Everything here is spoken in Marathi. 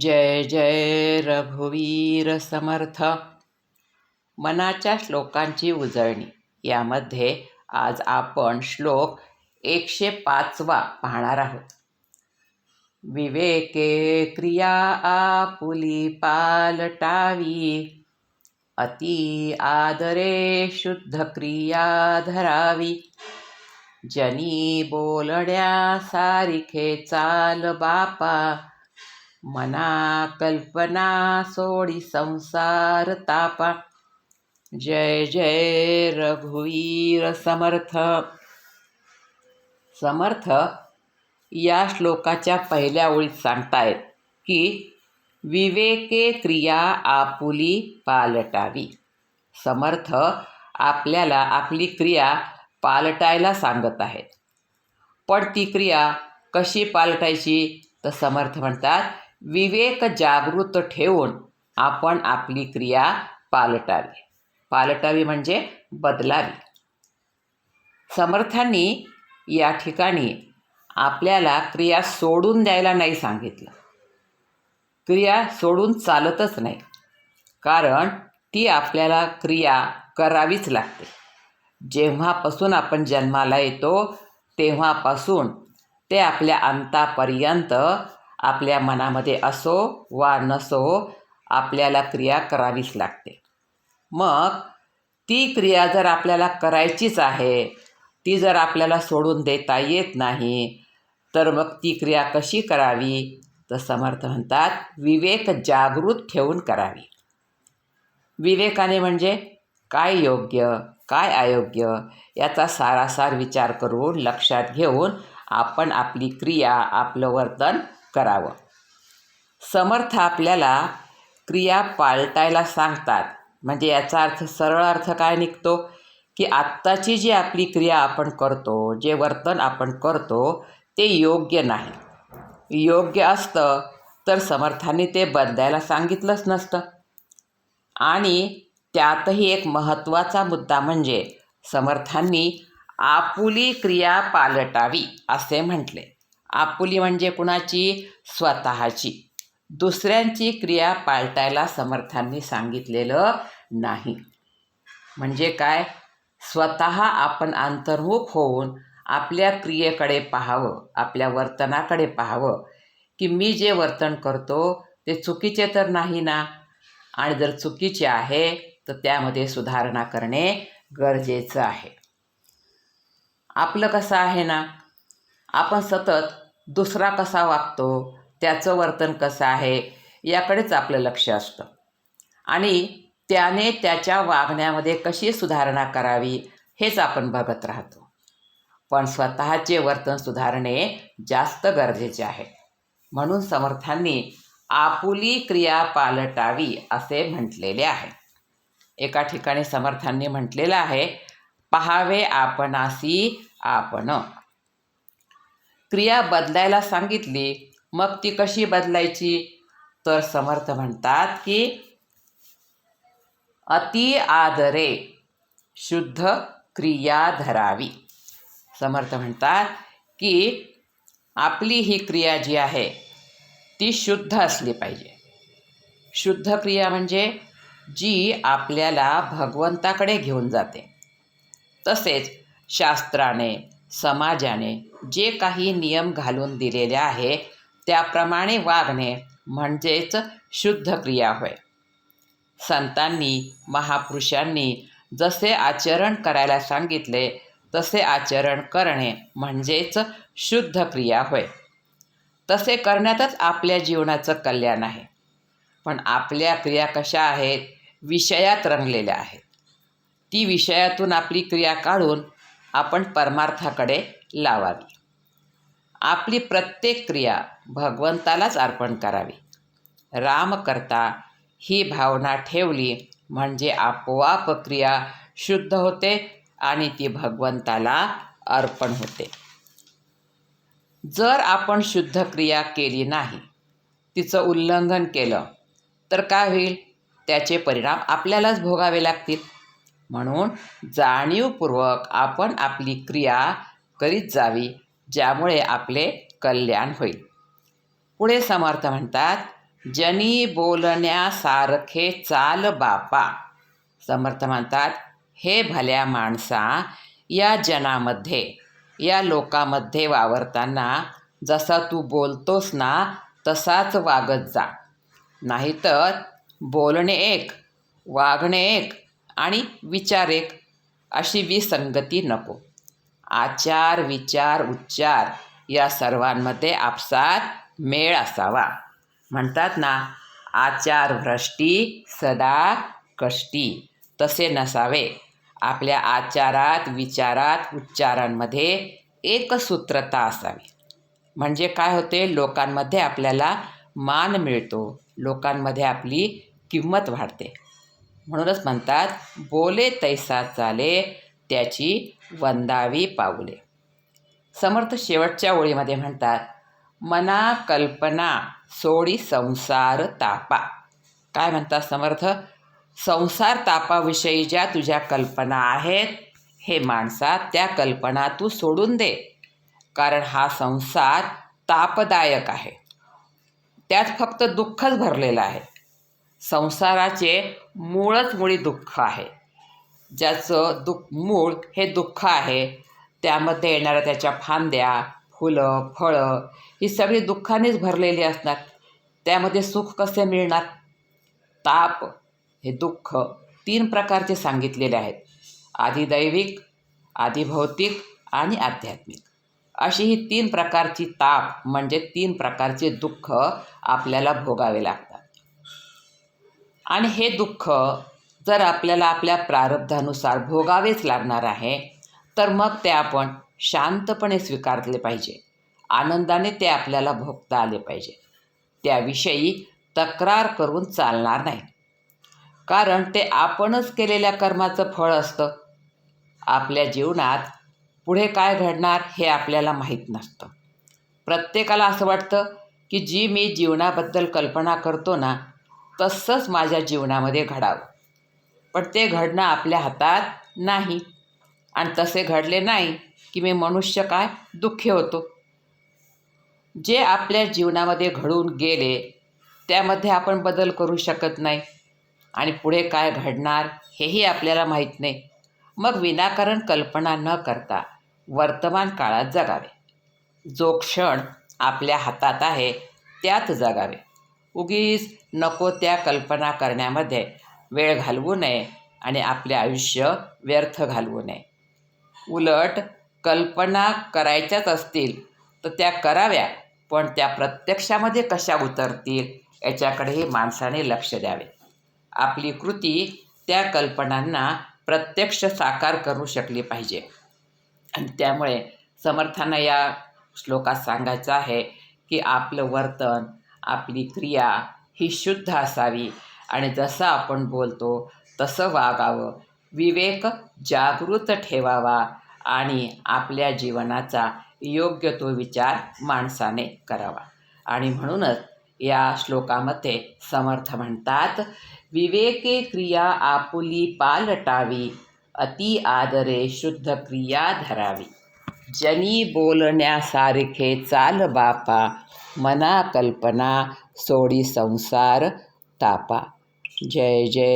जय जय रघुवीर समर्थ. मनाच्या श्लोकांची उजळणी. यामध्ये आज आपण श्लोक एकशे पाचवा पाहणार आहोत. विवेके क्रिया आपुली पालटावी अति आदरे शुद्ध क्रिया धरावी. जनी बोलण्या सारिखे चाल बापा. मना कल्पना सोडी संसार तापा. जय जय रघुवीर समर्थ. समर्थ या श्लोकाच्या पहिल्या ओळीत सांगतायत की विवेके क्रिया आपुली पालटावी. समर्थ आपल्याला आपली क्रिया पालटायला सांगत आहेत. पण ती क्रिया कशी पालटायची? तर समर्थ म्हणतात विवेक जागृत ठेवून आपण आपली क्रिया पालटावी. पालटावी म्हणजे बदलावी. समर्थांनी या ठिकाणी आपल्याला क्रिया सोडून द्यायला नाही सांगितलं. क्रिया सोडून चालतच नाही. कारण ती आपल्याला क्रिया करावीच लागते. जेव्हापासून आपण जन्माला येतो तेव्हापासून ते आपल्या अंतापर्यंत आपल्या मनामध्ये असो वा नसो आपल्याला क्रिया करावीच लागते. मग ती क्रिया जर आपल्याला करायचीच आहे ती जर आपल्याला सोडून देता येत नाही तर मग ती क्रिया कशी करावी? तर समर्थ म्हणतात विवेक जागृत ठेवून करावी. विवेकाने म्हणजे काय योग्य काय अयोग्य याचा सारासार विचार करून लक्षात घेऊन आपण आपली क्रिया आपलं वर्तन करावं. समर्थ आपल्याला क्रिया पालटायला सांगतात. म्हणजे याचा अर्थ सरळ अर्थ काय निघतो? की आत्ताची जी आपली क्रिया आपण करतो जे वर्तन आपण करतो ते योग्य नाही. योग्य असतं तर समर्थांनी ते बदलायला सांगितलंच नसतं. आणि त्यातही एक महत्त्वाचा मुद्दा म्हणजे समर्थांनी आपुली क्रिया पालटावी असे म्हटले. आपुली म्हणजे कुणाची? स्वतःची. दुसऱ्यांची क्रिया पालटायला समर्थांनी सांगितलेलं नाही. म्हणजे काय? स्वतः आपण अंतर्मुख होऊन आपल्या क्रियेकडे पाहावं आपल्या वर्तनाकडे पाहावं की मी जे वर्तन करतो ते चुकीचे तर नाही ना? आणि जर चुकीचे आहे तर त्यामध्ये सुधारणा करणे गरजेचं आहे. आपलं कसं आहे ना? आपण सतत दुसरा कसा वागतो? त्याचं वर्तन कसं आहे? याकडेच आपलं लक्ष असतं. आणि त्याने त्याच्या वागण्यामध्ये कशी सुधारणा करावी हेच आपण बघत राहतो. पण स्वतःचे वर्तन सुधारणे जास्त गरजेचे आहे. म्हणून समर्थांनी आपुली क्रिया पालटावी असे म्हटलेले आहे. एका ठिकाणी समर्थांनी म्हटलेलं आहे पहावे आपणासी आपण. क्रिया बदलायला सांगितली मग ती कशी बदलायची? तर समर्थ म्हणतात की अति आदरे शुद्ध क्रिया धरावी. समर्थ म्हणतात की आपली ही क्रिया जी आहे ती शुद्ध असली पाहिजे. शुद्ध क्रिया म्हणजे जी आपल्याला भगवंताकडे घेऊन जाते. तसेच शास्त्राने समाजाने जे काही नियम घालून दिलेले आहे त्याप्रमाणे वागणे म्हणजेच शुद्ध क्रिया होय. संतांनी महापुरुषांनी जसे आचरण करायला सांगितले तसे आचरण करणे म्हणजेच शुद्ध क्रिया होय. तसे करण्यातच आपल्या जीवनाचं कल्याण आहे. पण आपल्या क्रिया कशा आहेत? विषयात रंगलेल्या आहेत. ती विषयातून आपली क्रिया काढून आपण परमार्थाकडे लावावी. आपली प्रत्येक क्रिया भगवंतालाच अर्पण करावी. राम करता ही भावना ठेवली म्हणजे आपोआप क्रिया शुद्ध होते आणि ती भगवंताला अर्पण होते. जर आपण शुद्ध क्रिया केली नाही तिचं उल्लंघन केलं तर काय होईल? त्याचे परिणाम आपल्यालाच भोगावे लागतील. म्हणून जाणीवपूर्वक आपण आपली क्रिया करीत जावी ज्यामुळे आपले कल्याण होईल. पुढे समर्थ म्हणतात जनी बोलण्यासारखे चाल बापा. समर्थ म्हणतात हे भल्या माणसा या जनामध्ये या लोकामध्ये वावरताना जसा तू बोलतोस ना तसाच वागत जा. नाहीतर बोलणे एक वागणे एक आणि विचार एक. अशी विसंगती नको. आचार विचार उच्चार या सर्वांमध्ये आपसात मेळ असावा. म्हणतात ना आचार भ्रष्टी सदा कष्टी. तसे नसावे. आपल्या आचारात विचारात उच्चारांमध्ये एकसूत्रता असावी. म्हणजे काय होते? लोकांमध्ये आपल्याला मान मिळतो. लोकांमध्ये आपली किंमत वाढते. म्हणूनच म्हणतात बोले तैसा चाले त्याची वंदावी पाऊले. समर्थ शेवटच्या ओळीमध्ये म्हणतात मना कल्पना सोडी संसार तापा. काय म्हणतात समर्थ? संसार तापाविषयी ज्या तुझ्या कल्पना आहेत हे माणसा त्या कल्पना तू सोडून दे कारण हा संसार तापदायक आहे. त्यात फक्त दुःखच भरलेलं आहे. संसाराचे मूळच मुळी दुःख आहे. ज्याचं दुःख मूळ हे दुःख आहे त्यामध्ये येणाऱ्या त्याच्या फांद्या फुलं फळं ही सगळी दुःखानेच भरलेली असणार. त्यामध्ये सुख कसे मिळणार? ताप हे दुःख तीन प्रकारचे सांगितलेले आहेत. आधी दैविक आधी भौतिक आणि आध्यात्मिक. अशी ही तीन प्रकारची ताप म्हणजे तीन प्रकारचे दुःख आपल्याला भोगावे लागतात. आणि हे दुःख जर आपल्याला आपल्या प्रारब्धानुसार भोगावेच लागणार आहे तर मग ते आपण शांतपणे स्वीकारले पाहिजे. आनंदाने ते आपल्याला भोगता आले पाहिजे. त्याविषयी तक्रार करून चालणार नाही. कारण ते आपणच केलेल्या कर्माचं फळ असतं. आपल्या जीवनात पुढे काय घडणार हे आपल्याला माहीत नसतं. प्रत्येकाला असं वाटतं की जी मी जीवनाबद्दल कल्पना करतो ना तसंच माझ्या जीवनामध्ये घडावं. पण ते घडणं आपल्या हातात नाही. आणि तसे घडले नाही की मी मनुष्य काय दुःखी होतो. जे आपल्या जीवनामध्ये घडून गेले त्यामध्ये आपण बदल करू शकत नाही. आणि पुढे काय घडणार हेही आपल्याला माहीत नाही. मग विनाकारण कल्पना न करता वर्तमान काळात जगावे. जो क्षण आपल्या हातात आहे त्यात जगावे. उगीच नको त्या कल्पना करण्यामध्ये वेळ घालवू नये आणि आपले आयुष्य व्यर्थ घालवू नये. उलट कल्पना करायच्याच असतील तर त्या कराव्या पण त्या प्रत्यक्षामध्ये कशा उतरतील याच्याकडेही माणसाने लक्ष द्यावे. आपली कृती त्या कल्पनांना प्रत्यक्ष साकार करू शकली पाहिजे. आणि त्यामुळे समर्थांना या श्लोकात सांगायचं आहे की आपलं वर्तन आपली क्रिया ही शुद्ध असावी. आणि जसं आपण बोलतो तसं वागावं. विवेक जागृत ठेवावा आणि आपल्या जीवनाचा योग्य तो विचार माणसाने करावा. आणि म्हणूनच या श्लोकामध्ये समर्थ म्हणतात विवेके क्रिया आपुली पालटावी अति आदरे शुद्ध क्रिया धरावी. जनी बोलण्यासारखे चाल बापा मना कल्पना सोडी संसार तापा. जय जय.